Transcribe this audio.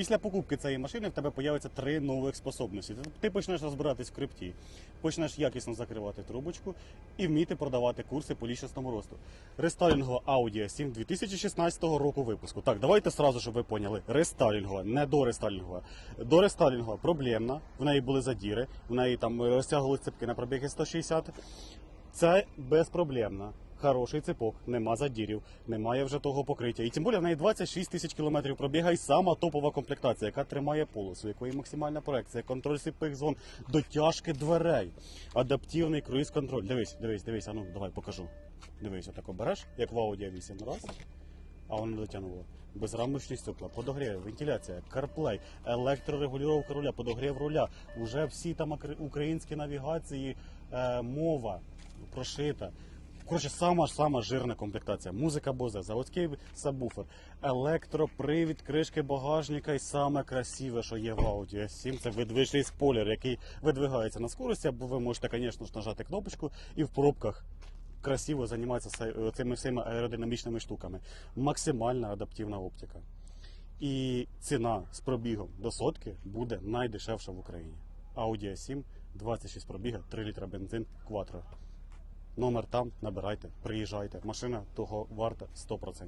Після покупки цієї машини в тебе появиться три нових способності. Ти- почнеш розбиратись в крипті, почнеш якісно закривати трубочку і вміти продавати курси по лічностному росту. Рестайлінгова Audi 7 2016 року випуску. Так, давайте сразу, щоб ви поняли. Рестайлінгова, не до рестайлінгова. До рестайлінгова проблемна, в неї були задіри, в неї там е, розтягували цепки на пробіги 160. Це безпроблемно. Хороший цепок, нема задірів, немає вже того покриття. І тим більше в неї 26 тисяч кілометрів пробіга і сама топова комплектація, яка тримає полосу, якої максимальна проекція, контроль сліпих зон, дотяжки дверей, адаптивний круїз-контроль. Дивись, дивись, дивись, а ну давай покажу. Дивись, отако береш, як в Audi 8 раз, а воно дотягнуло. Безрамочні стекла, подогрів, вентиляція, CarPlay, електрорегулювання руля, подогрів руля. Уже всі там українські навігації, е, мова прошита. Коротше, сама ж сама жирна комплектація. Музика Bose, заводський сабвуфер, електропривід, кришки багажника і саме красиве, що є в Audi S7, це видвижний спойлер, який видвигається на скорості, або ви можете, звісно ж, нажати кнопочку і в пробках красиво займатися цими всіми аеродинамічними штуками. Максимальна адаптивна оптика. І ціна з пробігом до сотки буде найдешевша в Україні. Audi A7, 26 пробіга, 3 літра бензин, Quattro. Номер там, набирайте, приїжджайте. Машина того варта 100%.